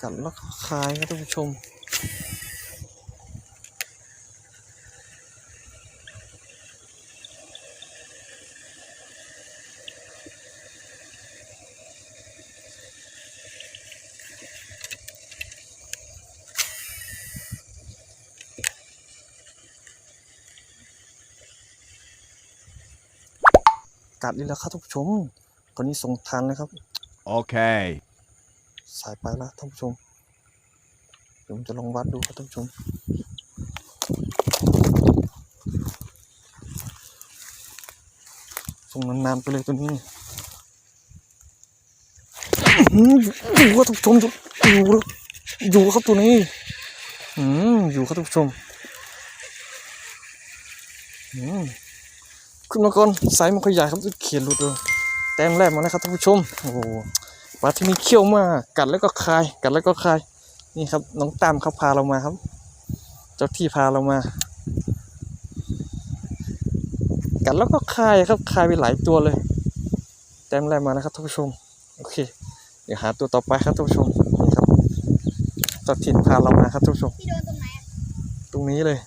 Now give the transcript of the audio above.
กัดแล้วก็คลายครับท่านผู้ชม กัดนี่แหล้วครับท่านผู้ชมตอนนี้ส่งทันเลยครับ Okay. สายไปแล้วท่านผู้ชมผมจะลองวัดดูครับท่านผู้ชมส่งนานๆไปเลยตัวนี้อยู่ครับท่านผู้ชมอยู่แล้วอยู่ครับตัวนี้อืมอยู่ครับท่านผู้ชมอืมขึ้นมาก่อนสายมันค่อยใหญ่ครับเขียนหลุดเลยแต้มแรกมาแล้วครับท่านผู้ชม โอ้ ปลาที่มีเขี้ยวมาก กัดแล้วก็คาย กัดแล้วก็คาย นี่ครับ น้องตามเขาพาเรามาครับ เจ้าที่พาเรามา กัดแล้วก็คายครับ คายไปหลายตัวเลย แต้มแรกมานะครับท่านผู้ชม โอเค เดี๋ยวหาตัวต่อไปครับท่านผู้ชม นี่ครับเจ้าถิ่นพาเรามาครับท่านผู้ชมพี่โดนตรงไหนตรงนี้เลย